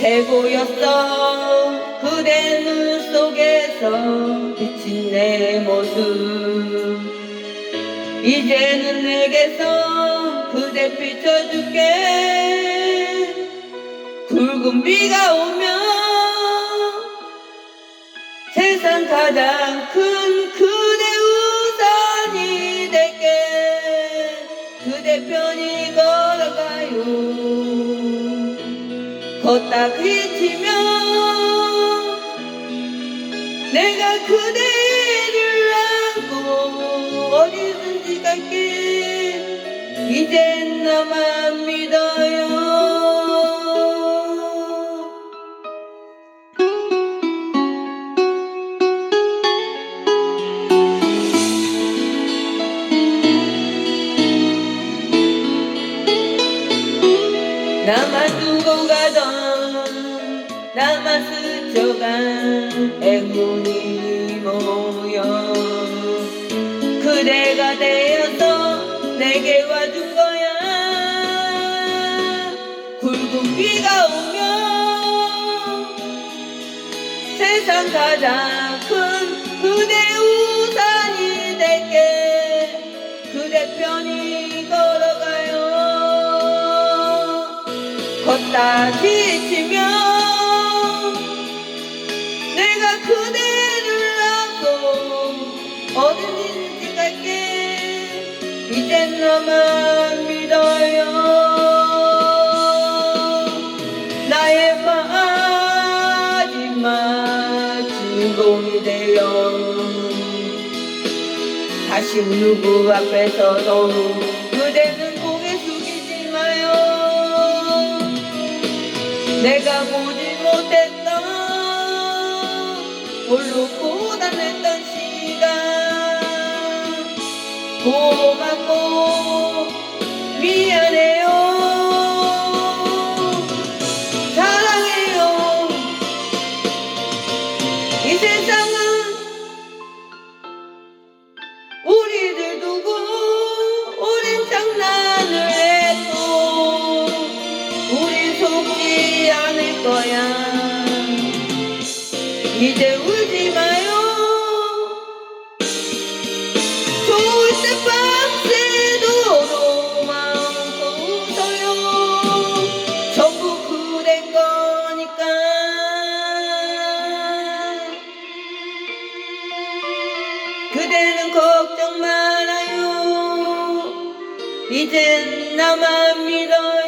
최고였어. 그대 눈 속에서 비친 내 모습. 이제는 내게서 그대 비춰줄게. 굵은 비가 오면 세상 가장 큰 걷다 그치면 내가 그대를 안고 어디든지 갈게. 이젠 나만 믿어요. 나만 나만 스쳐간 행운이 모여 그대가 되어서 내게 와준 거야. 굵은 비가 오면 세상 가장 큰 그대 우산이 될게. 그대 편히 걸어가요. 걷다 지치면 내가 그대를 안고 어디든지 갈게. 이젠 너만 믿어요. 나의 마지막 주인공이 되어. 다시 누구 앞에서도 그대는 고개 숙이지 마요. 내가 보지 홀로 고단했던 시간. 고맙고 미안해요. 사랑해요. 이 세상은 우리들 두고 오랜 장난을 했고 우린 속지 않을 거야. 이제 말아요 이젠 나만 믿어요